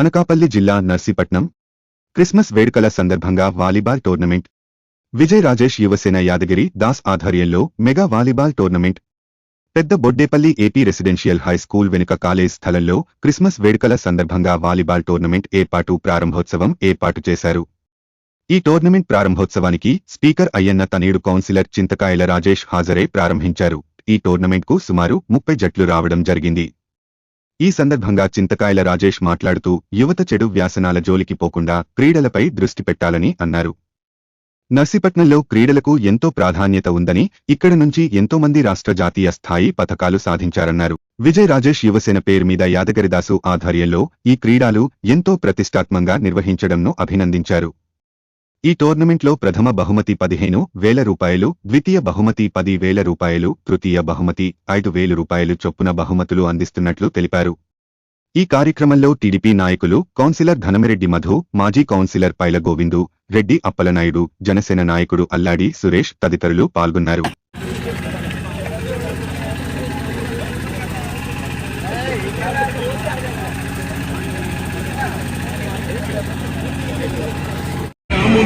అనకాపల్లి జిల్లా నర్సీపట్నం. క్రిస్మస్ వేడుకల సందర్భంగా వాలీబాల్ టోర్నమెంట్. విజయ్ రాజేష్ యువసేన యాదగిరి దాస్ ఆధ్వర్యంలో మెగా వాలీబాల్ టోర్నమెంట్. పెద్ద Boddepalli AP residential high school వెనుక కాలేజ్ స్థలంలో క్రిస్మస్ వేడుకల సందర్భంగా వాలీబాల్ టోర్నమెంట్ ఏర్పాటు ప్రారంభోత్సవం ఏర్పాటు చేశారు. ఈ టోర్నమెంట్ ప్రారంభోత్సవానికి స్పీకర్ అయ్యన్న తనేడు కౌన్సిలర్ చింతకాయల రాజేష్ హాజరై ప్రారంభించారు. ఈ టోర్నమెంట్కు సుమారు ముప్పై జట్లు రావడం జరిగింది. ఈ సందర్భంగా చింతకాయల రాజేష్ మాట్లాడుతూ యువత చెడు వ్యాసనాల జోలికి పోకుండా క్రీడలపై దృష్టి పెట్టాలని అన్నారు. నర్సీపట్నంలో క్రీడలకు ఎంతో ప్రాధాన్యత ఉందని ఇక్కడ నుంచి ఎంతో మంది రాష్ట్ర జాతీయ స్థాయి పథకాలు సాధించారన్నారు. విజయ్ రాజేష్ యువసేన పేరు మీద యాదగిరిదాసు ఆధ్వర్యంలో ఈ క్రీడాలు ఎంతో ప్రతిష్టాత్మంగా నిర్వహించడంను అభినందించారు. ఈ టోర్నమెంట్లో ప్రథమ బహుమతి పదిహేను వేల రూపాయలు ద్వితీయ బహుమతి పది వేల రూపాయలు తృతీయ బహుమతి ఐదు వేలు రూపాయలు చొప్పున బహుమతులు అందిస్తున్నట్లు తెలిపారు. ఈ కార్యక్రమంలో టీడీపీ నాయకులు కౌన్సిలర్ ధనమిరెడ్డి మధు మాజీ కౌన్సిలర్ పైల గోవిందు రెడ్డి అప్పలనాయుడు జనసేన నాయకుడు అల్లాడి సురేష్ తదితరులు పాల్గొన్నారు.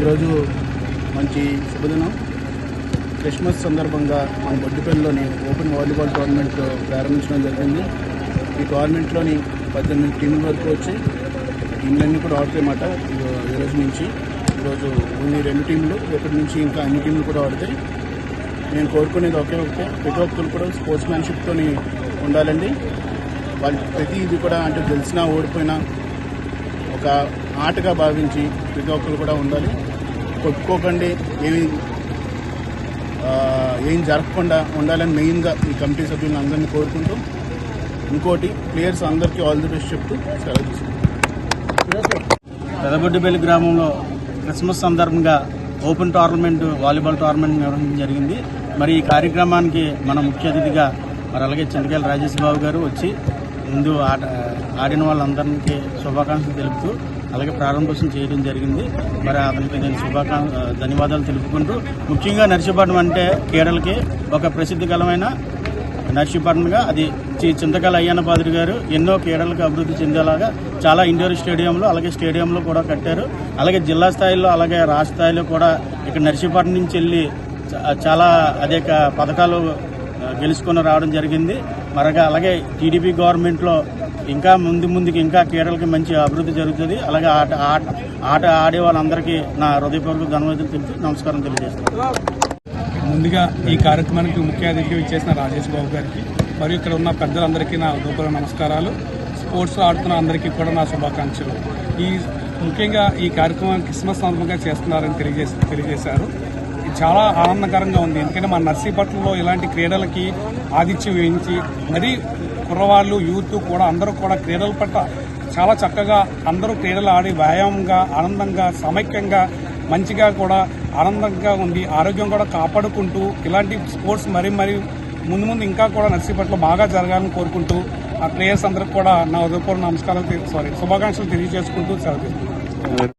ఈరోజు మంచి శుభదినం. క్రిస్మస్ సందర్భంగా మన బొడ్డుపల్లిలోని ఓపెన్ వాలీబాల్ టోర్నమెంట్ ప్రారంభించడం జరిగింది. ఈ టోర్నమెంట్లోని పద్దెనిమిది టీముల వరకు వచ్చి టీంలన్నీ కూడా ఆడుతాయన్నమాట ఈ- ఈ రోజు నుంచి. ఈరోజు ఓన్లీ రెండు టీంలు రేపటి నుంచి ఇంకా అన్ని టీంలు కూడా ఆడతాయి. నేను కోరుకునేది ఒకే ఒకటే ప్రతి ఒక్కరు కూడా స్పోర్ట్స్ మ్యాన్షిప్తో ఉండాలండి. వాళ్ళు ప్రతి ఇది కూడా అంటే గెలిచినా ఓడిపోయినా ఒక ఆటగా భావించి ప్రతి ఒక్కరు కూడా ఉండాలి. కొట్టుకోకండి ఏమి ఏం జరగకుండా ఉండాలని మెయిన్గా ఈ కమిటీ సభ్యులను అందరినీ కోరుకుంటూ ఇంకోటి ప్లేయర్స్ అందరికీ ఆల్ ది బెస్ట్ చెప్తూ సెలవు తీసుకుంటాం పెదబొడ్డిపల్లి గ్రామంలో క్రిస్మస్ సందర్భంగా ఓపెన్ టోర్నమెంట్ వాలీబాల్ టోర్నమెంట్ నిర్వహించడం జరిగింది. మరి ఈ కార్యక్రమానికి మన ముఖ్య అతిథిగా మరి అలాగే చింతకాయల రాజేష్ బాబు గారు వచ్చి ముందు ఆట ఆడిన వాళ్ళందరికీ శుభాకాంక్షలు తెలుపుతూ అలాగే ప్రారంభోత్సవం చేయడం జరిగింది. మరి అతనికి నేను శుభాకాంక్ష ధన్యవాదాలు తెలుపుకుంటూ ముఖ్యంగా నర్సీపట్నం అంటే క్రీడలకి ఒక ప్రసిద్ధికరమైన నర్సీపట్నంగా అది చి చింతకాల అయ్యన్న పాదురి గారు ఎన్నో క్రీడలకు అభివృద్ధి చెందేలాగా చాలా ఇండోర్ స్టేడియంలో అలాగే స్టేడియంలో కూడా కట్టారు. అలాగే జిల్లా స్థాయిలో అలాగే రాష్ట్ర స్థాయిలో కూడా ఇక్కడ నర్సీపట్నం నుంచి వెళ్ళి చాలా అనేక పథకాలు గెలుచుకొని రావడం జరిగింది. మరగా అలాగే టీడీపీ గవర్నమెంట్లో ఇంకా ముందు ముందుకు ఇంకా క్రీడలకి మంచి అభివృద్ధి జరుగుతుంది. అలాగే ఆట ఆట ఆట ఆడే వాళ్ళందరికీ నా హృదయపూర్వక ధన్యవాదాలు తెలుపుతూ నమస్కారం తెలియజేస్తాను ముందుగా ఈ కార్యక్రమానికి ముఖ్య అతిథిగా ఇచ్చేసిన రాజేష్ బాబు గారికి మరియు ఇక్కడ ఉన్న పెద్దలందరికీ నా హృదయపూర్వక నమస్కారాలు. స్పోర్ట్స్ ఆడుతున్న అందరికీ కూడా నా శుభాకాంక్షలు. ఈ ముఖ్యంగా ఈ కార్యక్రమం క్రిస్మస్ సందర్భంగా చేస్తున్నారని తెలియజేసి తెలియజేశారు. చాలా ఆనందకరంగా ఉంది. ఎందుకంటే మన నర్సీపట్నంలో ఇలాంటి క్రీడలకి ఆతిథ్యం వహించి మరీ కుర్రవాళ్ళు యూత్ కూడా అందరూ కూడా క్రీడల పట్ల చాలా చక్కగా అందరూ క్రీడలు ఆడి వ్యాయామంగా ఆనందంగా సమైక్యంగా మంచిగా కూడా ఆనందంగా ఉంది ఆరోగ్యం కూడా కాపాడుకుంటూ ఇలాంటి స్పోర్ట్స్ మరీ మరీ ముందు ముందు ఇంకా కూడా నర్సీపట్ల బాగా జరగాలని కోరుకుంటూ ఆ ప్లేయర్స్ అందరికి కూడా నా ఉదయపూర్వ నమస్కారాలు సారీ శుభాకాంక్షలు తెలియజేసుకుంటూ సెలవు